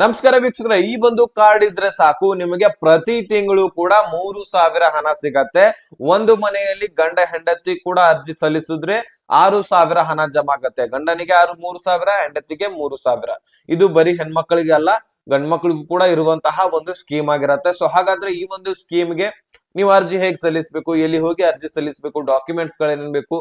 ನಮಸ್ಕಾರ ವೀಕ್ಷಕರ, ಈ ಒಂದು ಕಾರ್ಡ್ ಇದ್ರೆ ಸಾಕು. ನಿಮಗೆ ಪ್ರತಿ ತಿಂಗಳು ಕೂಡ ಮೂರು ಸಾವಿರ ಹಣ ಸಿಗತ್ತೆ. ಒಂದು ಮನೆಯಲ್ಲಿ ಗಂಡ ಹೆಂಡತಿ ಕೂಡ ಅರ್ಜಿ ಸಲ್ಲಿಸಿದ್ರೆ ಆರು ಸಾವಿರ ಹಣ ಜಮಾ ಆಗತ್ತೆ ಗಂಡನಿಗೆ ಆರು, ಮೂರು ಸಾವಿರ, ಹೆಂಡತಿಗೆ ಮೂರು ಸಾವಿರ. ಇದು ಬರೀ ಹೆಣ್ಮಕ್ಳಿಗೆ ಅಲ್ಲ ಗಂಡ್ಮಕ್ಳಿಗೂ ಕೂಡ ಇರುವಂತಹ ಒಂದು ಸ್ಕೀಮ್ ಆಗಿರತ್ತೆ. ಸೊ ಹಾಗಾದ್ರೆ ಈ ಒಂದು ಸ್ಕೀಮ್ಗೆ ನೀವು ಅರ್ಜಿ ಹೇಗೆ ಸಲ್ಲಿಸಬೇಕು? ಎಲ್ಲಿ ಹೋಗಿ ಅರ್ಜಿ ಸಲ್ಲಿಸಬೇಕು? ಡಾಕ್ಯುಮೆಂಟ್ಸ್ ಗಳೇನೇನ್ ಬೇಕು?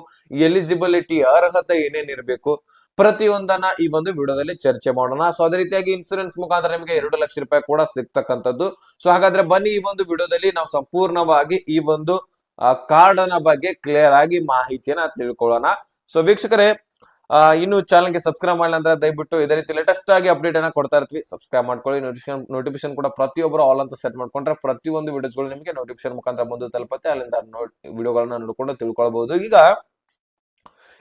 ಎಲಿಜಿಬಿಲಿಟಿ ಅರ್ಹತೆ ಏನೇನ್ ಇರಬೇಕು? ಪ್ರತಿಯೊಂದನ್ನ ಈ ಒಂದು ವಿಡಿಯೋದಲ್ಲಿ ಚರ್ಚೆ ಮಾಡೋಣ. ಸೊ ಅದೇ ರೀತಿಯಾಗಿ ಇನ್ಸೂರೆನ್ಸ್ ಮುಖಾಂತರ ನಿಮಗೆ ಎರಡು ಲಕ್ಷ ರೂಪಾಯಿ ಕೂಡ ಸಿಗ್ತಕ್ಕಂಥದ್ದು. ಸೊ ಹಾಗಾದ್ರೆ ಬನ್ನಿ ಈ ಒಂದು ವಿಡಿಯೋದಲ್ಲಿ ನಾವು ಸಂಪೂರ್ಣವಾಗಿ ಈ ಒಂದು ಕಾರ್ಡ್ನ ಬಗ್ಗೆ ಕ್ಲಿಯರ್ ಆಗಿ ಮಾಹಿತಿಯನ್ನ ತಿಳ್ಕೊಳ್ಳೋಣ. ಸೊ ವೀಕ್ಷಕರೇ ಇನ್ನು ಚಾನಲ್ಗೆ ಸಬ್ಸ್ಕ್ರೈಬ್ ಮಾಡಿಲ್ಲ ಅಂದ್ರೆ ದಯವಿಟ್ಟು ಇದೇ ರೀತಿ ಲೇಟೆಸ್ಟ್ ಆಗಿ ಅಪ್ಡೇಟ್ ಅನ್ನ ಕೊಡ್ತಾ ಇರ್ತೀವಿ. ಸಬ್ಸ್ಕ್ರೈಬ್ ಮಾಡ್ಕೊಳ್ಳಿ ನೋಟಿಫಿಕೇಶನ್ ನೋಟಿಫಿಕೇಶನ್ ಕೂಡ ಪ್ರತಿಯೊಬ್ಬರು ಆಲ್ ಅಂತ ಸೆಟ್ ಮಾಡ್ಕೊಂಡ್ರೆ ಪ್ರತಿಯೊಂದು ವಿಡಿಯೋಸ್ಗಳು ನಿಮಗೆ ನೋಟಿಫಿಕೇಶನ್ ಮುಖಾಂತರ ಬಂದು ತಲುಪತ್ತೆ. ಅಲ್ಲಿಂದ ವಿಡಿಯೋಗಳನ್ನ ನೋಡ್ಕೊಂಡು ತಿಳ್ಕೊಳ್ಬಹುದು ಈಗ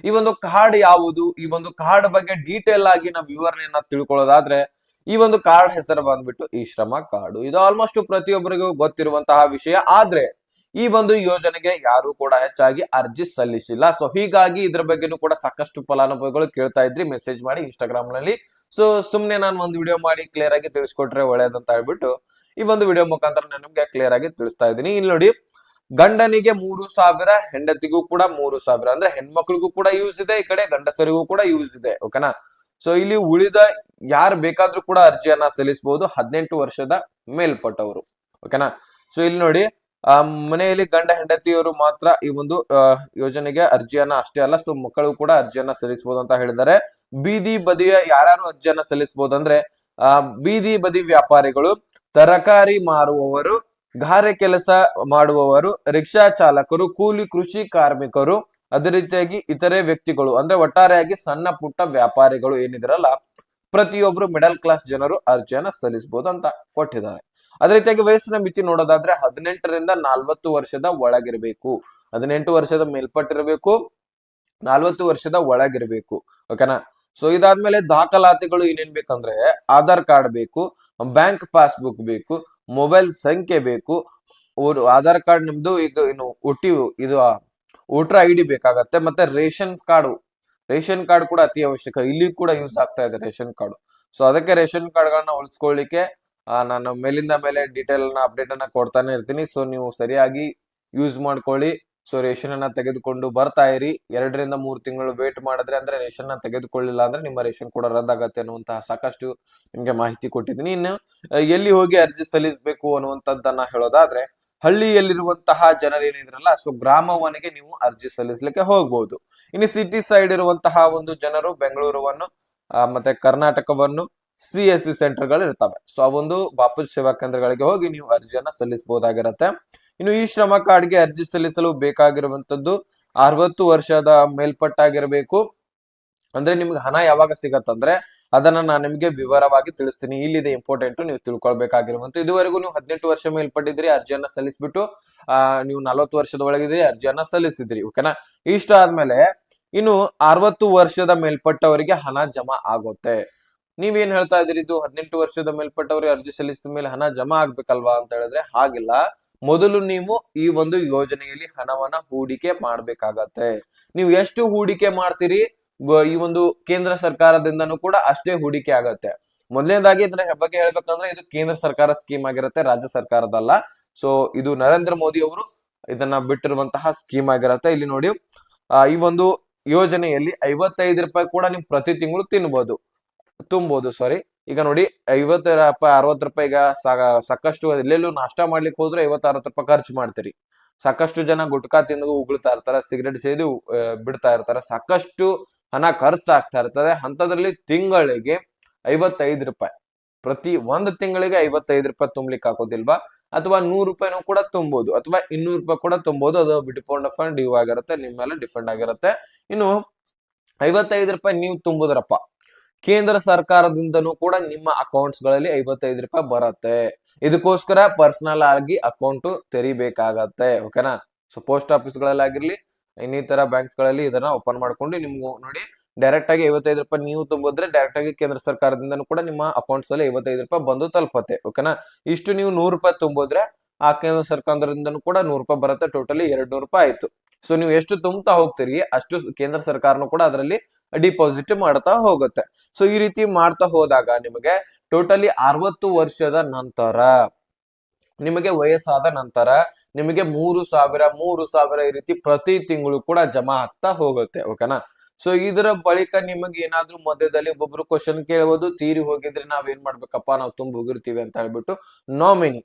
ಈ ಒಂದು ಕಾರ್ಡ್ ಯಾವುದು? ಈ ಒಂದು ಕಾರ್ಡ್ ಬಗ್ಗೆ ಡೀಟೇಲ್ ಆಗಿ ನಾವು ವಿವರಣೆಯನ್ನ ತಿಳ್ಕೊಳ್ಳೋದಾದ್ರೆ ಈ ಒಂದು ಕಾರ್ಡ್ ಹೆಸರು ಬಂದ್ಬಿಟ್ಟು ಈ ಶ್ರಮ ಕಾರ್ಡು ಇದು ಆಲ್ಮೋಸ್ಟ್ ಪ್ರತಿಯೊಬ್ಬರಿಗೂ ಗೊತ್ತಿರುವಂತಹ ವಿಷಯ. ಆದ್ರೆ ಈ ಒಂದು ಯೋಜನೆಗೆ ಯಾರು ಕೂಡ ಹೆಚ್ಚಾಗಿ ಅರ್ಜಿ ಸಲ್ಲಿಸಿಲ್ಲ. ಸೊ ಹೀಗಾಗಿ ಇದ್ರ ಬಗ್ಗೆನೂ ಕೂಡ ಸಾಕಷ್ಟು ಫಲಾನುಭವಿಗಳು ಕೇಳ್ತಾ ಇದ್ರಿ ಮೆಸೇಜ್ ಮಾಡಿ ಇನ್ಸ್ಟಾಗ್ರಾಮ್ನಲ್ಲಿ ಸೊ ಸುಮ್ನೆ ನಾನು ಒಂದು ವಿಡಿಯೋ ಮಾಡಿ ಕ್ಲಿಯರ್ ಆಗಿ ತಿಳಿಸ್ಕೊಟ್ರೆ ಒಳ್ಳೇದಂತ ಹೇಳ್ಬಿಟ್ಟು ಈ ಒಂದು ವಿಡಿಯೋ ಮುಖಾಂತರ ನಾನು ನಿಮ್ಗೆ ಕ್ಲಿಯರ್ ಆಗಿ ತಿಳಿಸ್ತಾ ಇದ್ದೀನಿ. ಇಲ್ಲಿ ನೋಡಿ, ಗಂಡನಿಗೆ ಮೂರು ಸಾವಿರ, ಹೆಂಡತಿಗೂ ಕೂಡ ಮೂರು ಸಾವಿರ. ಅಂದ್ರೆ ಹೆಣ್ಮಕ್ಳಿಗೂ ಕೂಡ ಯೂಸ್ ಇದೆ, ಈ ಕಡೆ ಗಂಡಸರಿಗೂ ಕೂಡ ಯೂಸ್ ಇದೆ ಓಕೆನಾ ಸೊ ಇಲ್ಲಿ ಉಳಿದ ಯಾರು ಬೇಕಾದ್ರೂ ಕೂಡ ಅರ್ಜಿಯನ್ನ ಸಲ್ಲಿಸಬಹುದು ಹದಿನೆಂಟು ವರ್ಷದ ಮೇಲ್ಪಟ್ಟವರು ಓಕೆನಾ ಸೊ ಇಲ್ಲಿ ನೋಡಿ ಆ, ಮನೆಯಲ್ಲಿ ಗಂಡ ಹೆಂಡತಿಯವರು ಮಾತ್ರ ಈ ಒಂದು ಯೋಜನೆಗೆ ಅರ್ಜಿಯನ್ನ ಅಷ್ಟೇ ಅಲ್ಲ, ಸೊ ಮಕ್ಕಳು ಕೂಡ ಅರ್ಜಿಯನ್ನ ಸಲ್ಲಿಸಬಹುದು ಅಂತ ಹೇಳಿದ್ದಾರೆ. ಬೀದಿ ಬದಿಯ ಯಾರು ಅರ್ಜಿಯನ್ನ ಸಲ್ಲಿಸಬಹುದು ಅಂದ್ರೆ ಆ, ಬೀದಿ ಬದಿ ವ್ಯಾಪಾರಿಗಳು, ತರಕಾರಿ ಮಾರುವವರು, ಗಾರೆ ಕೆಲಸ ಮಾಡುವವರು, ರಿಕ್ಷಾ ಚಾಲಕರು, ಕೂಲಿ ಕೃಷಿ ಕಾರ್ಮಿಕರು, ಅದೇ ರೀತಿಯಾಗಿ ಇತರೆ ವ್ಯಕ್ತಿಗಳು, ಅಂದ್ರೆ ಒಟ್ಟಾರೆಯಾಗಿ ಸಣ್ಣ ಪುಟ್ಟ ವ್ಯಾಪಾರಿಗಳು ಏನಿದ್ರಲ್ಲ, ಪ್ರತಿಯೊಬ್ರು ಮಿಡಲ್ ಕ್ಲಾಸ್ ಜನರು ಅರ್ಜಿಯನ್ನ ಸಲ್ಲಿಸಬಹುದು ಅಂತ ಕೊಟ್ಟಿದ್ದಾರೆ. ಅದೇ ರೀತಿಯಾಗಿ ವಯಸ್ಸಿನ ಮಿತಿ ನೋಡೋದಾದ್ರೆ ಹದಿನೆಂಟರಿಂದ ನಾಲ್ವತ್ತು ವರ್ಷದ ಒಳಗಿರಬೇಕು. ಹದಿನೆಂಟು ವರ್ಷದ ಮೇಲ್ಪಟ್ಟಿರಬೇಕು, ನಾಲ್ವತ್ತು ವರ್ಷದ ಒಳಗಿರಬೇಕು. ಓಕೆನಾ ಸೊ ಇದಾದ್ಮೇಲೆ ದಾಖಲಾತಿಗಳು ಏನೇನ್ ಬೇಕಂದ್ರೆ ಆಧಾರ್ ಕಾರ್ಡ್ ಬೇಕು, ಬ್ಯಾಂಕ್ ಪಾಸ್ಬುಕ್ ಬೇಕು, ಮೊಬೈಲ್ ಸಂಖ್ಯೆ ಬೇಕು. ಆಧಾರ್ ಕಾರ್ಡ್ ನಿಮ್ದು ಈಗ ಏನು ಒಟಿ ಇದು ವೋಟರ್ ಐ ಡಿ ಬೇಕಾಗತ್ತೆ, ಮತ್ತೆ ರೇಷನ್ ಕಾರ್ಡು. ರೇಷನ್ ಕಾರ್ಡ್ ಕೂಡ ಅತಿ ಅವಶ್ಯಕ. ಇಲ್ಲಿ ಕೂಡ ಯೂಸ್ ಆಗ್ತಾ ಇದೆ ರೇಷನ್ ಕಾರ್ಡ್. ಸೊ ಅದಕ್ಕೆ ರೇಷನ್ ಕಾರ್ಡ್ ಗಳನ್ನ ಉಳಿಸ್ಕೊಳ್ಳಿಕ್ಕೆ ನಾನು ಮೇಲಿಂದ ಮೇಲೆ ಡೀಟೇಲ್ ಅಪ್ಡೇಟ್ ಅನ್ನ ಕೊಡ್ತಾನೆ ಇರ್ತೀನಿ. ಸೊ ನೀವು ಸರಿಯಾಗಿ ಯೂಸ್ ಮಾಡ್ಕೊಳ್ಳಿ. ಸೊ ರೇಷನ್ ಅನ್ನ ತೆಗೆದುಕೊಂಡು ಬರ್ತಾ ಇರಿ. ಎರಡರಿಂದ ಮೂರು ತಿಂಗಳು ವೇಟ್ ಮಾಡಿದ್ರೆ ಅಂದ್ರೆ ರೇಷನ್ನ ತೆಗೆದುಕೊಳ್ಳಿಲ್ಲ ಅಂದ್ರೆ ನಿಮ್ಮ ರೇಷನ್ ಕೂಡ ರದ್ದಾಗತ್ತೆ ಅನ್ನುವಂತಹ ಸಾಕಷ್ಟು ನಿಮ್ಗೆ ಮಾಹಿತಿ ಕೊಟ್ಟಿದ್ದೀನಿ. ಇನ್ನು ಎಲ್ಲಿ ಹೋಗಿ ಅರ್ಜಿ ಸಲ್ಲಿಸಬೇಕು ಅನ್ನುವಂಥದ್ದನ್ನ ಹೇಳೋದಾದ್ರೆ, ಹಳ್ಳಿಯಲ್ಲಿರುವಂತಹ ಜನರು ಏನಿದ್ರಲ್ಲ ಸೊ ಗ್ರಾಮವನಿಗೆ ನೀವು ಅರ್ಜಿ ಸಲ್ಲಿಸಲಿಕ್ಕೆ ಹೋಗ್ಬಹುದು ಇನ್ನು ಸಿಟಿ ಸೈಡ್ ಇರುವಂತಹ ಒಂದು ಜನರು, ಬೆಂಗಳೂರುವನ್ನು ಮತ್ತೆ ಕರ್ನಾಟಕವನ್ನು ಸಿ ಎಸ್ ಸಿ ಸೆಂಟರ್ಗಳು ಇರ್ತವೆ ಸೊ ಒಂದು ವಾಪಸ್ ಸೇವಾ ಕೇಂದ್ರಗಳಿಗೆ ಹೋಗಿ ನೀವು ಅರ್ಜಿಯನ್ನ ಸಲ್ಲಿಸಬಹುದಾಗಿರುತ್ತೆ. ಇನ್ನು ಈ ಶ್ರಮ ಕಾರ್ಡ್ಗೆ ಅರ್ಜಿ ಸಲ್ಲಿಸಲು ಬೇಕಾಗಿರುವಂತದ್ದು ಅರವತ್ತು ವರ್ಷದ ಮೇಲ್ಪಟ್ಟಾಗಿರಬೇಕು. ಅಂದ್ರೆ ನಿಮ್ಗೆ ಹಣ ಯಾವಾಗ ಸಿಗತ್ತಂದ್ರೆ ಅದನ್ನ ನಾನು ನಿಮ್ಗೆ ವಿವರವಾಗಿ ತಿಳಿಸ್ತೀನಿ. ಇಲ್ಲಿದೆ ಇಂಪಾರ್ಟೆಂಟ್ ನೀವು ತಿಳ್ಕೊಳ್ಬೇಕಾಗಿರುವಂತ ಇದುವರೆಗೂ ನೀವು ಹದಿನೆಂಟು ವರ್ಷ ಮೇಲ್ಪಟ್ಟಿದ್ರಿ ಅರ್ಜಿಯನ್ನ ಸಲ್ಲಿಸ್ಬಿಟ್ಟು, ಆ, ನೀವು ನಲವತ್ತು ವರ್ಷದ ಒಳಗಿದ್ರಿ ಅರ್ಜಿಯನ್ನ ಸಲ್ಲಿಸಿದ್ರಿ, ಓಕೆನಾ? ಇಷ್ಟ ಆದ್ಮೇಲೆ ಇನ್ನು ಅರವತ್ತು ವರ್ಷದ ಮೇಲ್ಪಟ್ಟವರಿಗೆ ಹಣ ಜಮಾ ಆಗುತ್ತೆ. ನೀವೇನ್ ಹೇಳ್ತಾ ಇದೀರಿ ಇದು ಹದಿನೆಂಟು ವರ್ಷದ ಮೇಲ್ಪಟ್ಟವರಿಗೆ ಅರ್ಜಿ ಸಲ್ಲಿಸಿದ ಮೇಲೆ ಹಣ ಜಮಾ ಆಗ್ಬೇಕಲ್ವಾ ಅಂತ ಹೇಳಿದ್ರೆ ಹಾಗಿಲ್ಲ. ಮೊದಲು ನೀವು ಈ ಒಂದು ಯೋಜನೆಯಲ್ಲಿ ಹಣವನ್ನ ಹೂಡಿಕೆ ಮಾಡ್ಬೇಕಾಗತ್ತೆ. ನೀವು ಎಷ್ಟು ಹೂಡಿಕೆ ಮಾಡ್ತೀರಿ? ಈ ಒಂದು ಕೇಂದ್ರ ಸರ್ಕಾರದಿಂದನೂ ಕೂಡ ಅಷ್ಟೇ ಹೂಡಿಕೆ ಆಗತ್ತೆ. ಮೊದಲನೇದಾಗಿ ಇದ್ರ ಬಗ್ಗೆ ಹೇಳ್ಬೇಕಂದ್ರೆ ಇದು ಕೇಂದ್ರ ಸರ್ಕಾರ ಸ್ಕೀಮ್ ಆಗಿರುತ್ತೆ, ರಾಜ್ಯ ಸರ್ಕಾರದಲ್ಲ. ಸೊ, ಇದು ನರೇಂದ್ರ ಮೋದಿ ಅವರು ಇದನ್ನ ಬಿಟ್ಟಿರುವಂತಹ ಸ್ಕೀಮ್ ಆಗಿರತ್ತೆ. ಇಲ್ಲಿ ನೋಡಿ ಈ ಒಂದು ಯೋಜನೆಯಲ್ಲಿ ಐವತ್ತೈದು ರೂಪಾಯಿ ಕೂಡ ನೀವು ಪ್ರತಿ ತಿಂಗಳು ತಿನ್ಬೋದು. ತುಂಬೋದು ಸಾರಿ ಈಗ ನೋಡಿ ಐವತ್ತು ರೂಪಾಯಿ ಅರವತ್ತು ರೂಪಾಯಿ ಈಗ ಸಾಕಷ್ಟು ಎಲ್ಲೆಲ್ಲೂ ನಾಷ್ಟ ಮಾಡ್ಲಿಕ್ಕೆ ಹೋದ್ರೆ ಐವತ್ತು ಅರವತ್ತು ರೂಪಾಯಿ ಖರ್ಚು ಮಾಡ್ತೀರಿ. ಸಾಕಷ್ಟು ಜನ ಗುಟ್ಕಾ ತಿಂದು ಉಗುಳ್ತಾ ಇರ್ತಾರೆ, ಸಿಗರೇಟ್ ಸೇದು ಬಿಡ್ತಾ ಇರ್ತಾರ. ಸಾಕಷ್ಟು ಹಣ ಖರ್ಚಾಗ್ತಾ ಇರ್ತದೆ. ಅಂತದ್ರಲ್ಲಿ ತಿಂಗಳಿಗೆ ಐವತ್ತೈದು ರೂಪಾಯಿ. ಪ್ರತಿ ಒಂದು ತಿಂಗಳಿಗೆ ಐವತ್ತೈದು ರೂಪಾಯಿ ತುಂಬ್ಲಿಕ್ಕೆ ಹಾಕೋದಿಲ್ವಾ ಅಥವಾ ನೂರು ರೂಪಾಯಿನೂ ಕೂಡ ತುಂಬೋದು ಅಥವಾ ಇನ್ನೂರು ರೂಪಾಯಿ ಕೂಡ ತುಂಬೋದು ಅದು ಬಿಟ್ಕೊಂಡ ಫಂಡ್ ಇವಾಗಿರುತ್ತೆ ನಿಮ್ಮ ಮೇಲೆ ಡಿಫೆಂಡ್ ಆಗಿರುತ್ತೆ. ಇನ್ನು ಐವತ್ತೈದು ರೂಪಾಯಿ ನೀವು ತುಂಬುದ್ರಪ್ಪ. ಕೇಂದ್ರ ಸರ್ಕಾರದಿಂದನೂ ಕೂಡ ನಿಮ್ಮ ಅಕೌಂಟ್ಸ್ಗಳಲ್ಲಿ ಐವತ್ತೈದು ರೂಪಾಯಿ ಬರುತ್ತೆ. ಇದಕ್ಕೋಸ್ಕರ ಪರ್ಸನಲ್ ಆಗಿ ಅಕೌಂಟ್ ತೆರಿಬೇಕಾಗತ್ತೆ ಓಕೆನಾ ಸೊ ಪೋಸ್ಟ್ ಆಫೀಸ್ ಗಳಲ್ಲಾಗಿರ್ಲಿ, ಇನ್ನಿತರ ಬ್ಯಾಂಕ್ಸ್ಗಳಲ್ಲಿ ಇದನ್ನ ಓಪನ್ ಮಾಡ್ಕೊಂಡು ನಿಮ್ಗೆ ನೋಡಿ ಡೈರೆಕ್ಟ್ ಆಗಿ ಐವತ್ತೈದು ರೂಪಾಯಿ ನೀವು ತುಂಬಿದ್ರೆ ಡೈರೆಕ್ಟ್ ಆಗಿ ಕೇಂದ್ರ ಸರ್ಕಾರದಿಂದನೂ ಕೂಡ ನಿಮ್ಮ ಅಕೌಂಟ್ಸ್ ಅಲ್ಲಿ ಐವತ್ತೈದು ರೂಪಾಯಿ ಬಂದು ತಲುಪತ್ತೆ ಓಕೆನಾ ಇಷ್ಟು ನೀವು ನೂರು ರೂಪಾಯಿ ತುಂಬಿದ್ರೆ ಆ ಕೇಂದ್ರ ಸರ್ಕಾರದಿಂದನೂ ಕೂಡ ನೂರು ರೂಪಾಯಿ ಬರುತ್ತೆ ಟೋಟಲಿ ಎರಡು ನೂರು ರೂಪಾಯಿ ಆಯ್ತು. ಸೊ ನೀವು ಎಷ್ಟು ತುಂಬ್ತಾ ಹೋಗ್ತೀರಿ, ಅಷ್ಟು ಕೇಂದ್ರ ಸರ್ಕಾರನು ಕೂಡ ಅದರಲ್ಲಿ ಡಿಪಾಸಿಟ್ ಮಾಡ್ತಾ ಹೋಗುತ್ತೆ. ಸೊ ಈ ರೀತಿ ಮಾಡ್ತಾ ಹೋದಾಗ ನಿಮಗೆ ಟೋಟಲಿ ಅರವತ್ತು ವರ್ಷದ ನಂತರ, ನಿಮಗೆ ವಯಸ್ಸಾದ ನಂತರ, ನಿಮಗೆ ಮೂರು ಸಾವಿರ ಮೂರು ಸಾವಿರ ಈ ರೀತಿ ಪ್ರತಿ ತಿಂಗಳು ಕೂಡ ಜಮಾ ಆಗ್ತಾ ಹೋಗುತ್ತೆ ಓಕೆನಾ ಸೊ ಇದರ ಬಳಿಕ ನಿಮಗೆ ಏನಾದ್ರು ಮಧ್ಯದಲ್ಲಿ ಒಬ್ಬೊಬ್ರು ಕ್ವಶನ್ ಕೇಳಬಹುದು ತೀರಿ ಹೋಗಿದ್ರೆ ನಾವ್ ಏನ್ ಮಾಡ್ಬೇಕಪ್ಪ, ನಾವು ತುಂಬ ಹೋಗಿರ್ತೀವಿ ಅಂತ ಹೇಳ್ಬಿಟ್ಟು ನಾಮಿನಿ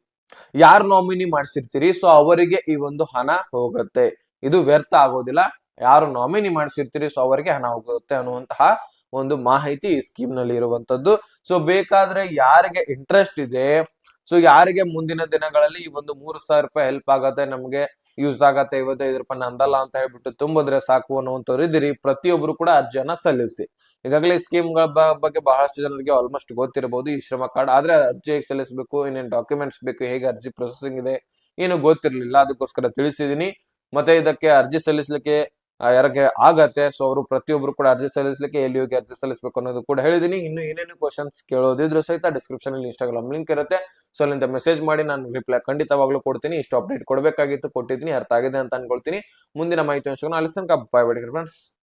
ಯಾರ್ ನಾಮಿನಿ ಮಾಡ್ಸಿರ್ತೀರಿ? ಸೊ ಅವರಿಗೆ ಈ ಒಂದು ಹಣ ಹೋಗುತ್ತೆ. ಇದು ವ್ಯರ್ಥ ಆಗೋದಿಲ್ಲ. ಯಾರು ನಾಮಿನಿ ಮಾಡಿಸಿರ್ತೀರಿ ಸೊ ಅವರಿಗೆ ಹಣ ಹೋಗುತ್ತೆ ಅನ್ನುವಂತಹ ಒಂದು ಮಾಹಿತಿ ಈ ಸ್ಕೀಮ್ನಲ್ಲಿ ಇರುವಂತದ್ದು ಸೊ ಬೇಕಾದ್ರೆ ಯಾರಿಗೆ ಇಂಟ್ರೆಸ್ಟ್ ಇದೆ ಸೊ ಯಾರಿಗೆ ಮುಂದಿನ ದಿನಗಳಲ್ಲಿ ಈ ಒಂದು ಮೂರು ಸಾವಿರ ರೂಪಾಯಿ ಹೆಲ್ಪ್ ಆಗತ್ತೆ, ನಮ್ಗೆ ಯೂಸ್ ಆಗತ್ತೆ, ಐವತ್ತೈದು ರೂಪಾಯಿ ನಂದಲ್ಲ ಅಂತ ಹೇಳ್ಬಿಟ್ಟು ತುಂಬಿದ್ರೆ ಸಾಕು ಅನ್ನುವಂಥವ್ರು ಇದ್ದೀರಿ. ಪ್ರತಿಯೊಬ್ರು ಕೂಡ ಅರ್ಜಿಯನ್ನ ಸಲ್ಲಿಸಿ. ಈಗಾಗಲೇ ಸ್ಕೀಮ್ಗಳ ಬಗ್ಗೆ ಬಹಳಷ್ಟು ಜನರಿಗೆ ಆಲ್ಮೋಸ್ಟ್ ಗೊತ್ತಿರಬಹುದು ಈ ಶ್ರಮ ಕಾರ್ಡ್. ಆದ್ರೆ ಅರ್ಜಿ ಹೇಗೆ ಸಲ್ಲಿಸಬೇಕು ಏನೇನು ಡಾಕ್ಯುಮೆಂಟ್ಸ್ ಬೇಕು, ಹೇಗೆ ಅರ್ಜಿ ಪ್ರೊಸೆಸಿಂಗ್ ಇದೆ, ಏನು ಗೊತ್ತಿರಲಿಲ್ಲ. ಅದಕ್ಕೋಸ್ಕರ ತಿಳಿಸಿದೀನಿ. ಮತ್ತೆ ಇದಕ್ಕೆ ಅರ್ಜಿ ಸಲ್ಲಿಸಲಿಕ್ಕೆ ಯಾರಿಗೆ ಆಗತ್ತೆ. ಸೊ ಅವರು ಪ್ರತಿಯೊಬ್ರು ಕೂಡ ಅರ್ಜಿ ಸಲ್ಲಿಸಲಿಕ್ಕೆ ಎಲ್ಲಿ ಹೋಗಿ ಅರ್ಜಿ ಸಲ್ಲಿಸಬೇಕು ಅನ್ನೋದು ಕೂಡ ಹೇಳಿದೀನಿ. ಇನ್ನು ಏನೇನು ಕ್ವಶನ್ಸ್ ಕೇಳೋದಿದ್ರು ಸಹಿತ ಡಿಸ್ಕ್ರಿಪ್ಷನ್ ಅಲ್ಲಿ ಇನ್ಸ್ಟಾಗ್ರಾಮ್ ಲಿಂಕ್ ಇರುತ್ತೆ. ಸೊ ಅಲ್ಲಿಂದ ಮೆಸೇಜ್ ಮಾಡಿ ನಾನು ರಿಪ್ಲೈ ಖಂಡಿತವಾಗ್ಲೂ ಕೊಡ್ತೀನಿ. ಇಷ್ಟು ಅಪ್ಡೇಟ್ ಕೊಡಬೇಕಾಗಿತ್ತು, ಕೊಟ್ಟಿದ್ದೀನಿ, ಅರ್ಥ ಆಗಿದೆ ಅಂತ ಅನ್ಕೊಳ್ತೀನಿ. ಮುಂದಿನ ಮಾಹಿತಿ ಅನ್ಸ್ಕೊಂಡು ಅಲ್ಲಿ ತನಕ ಬಾಯ್ ಫ್ರೆಂಡ್ಸ್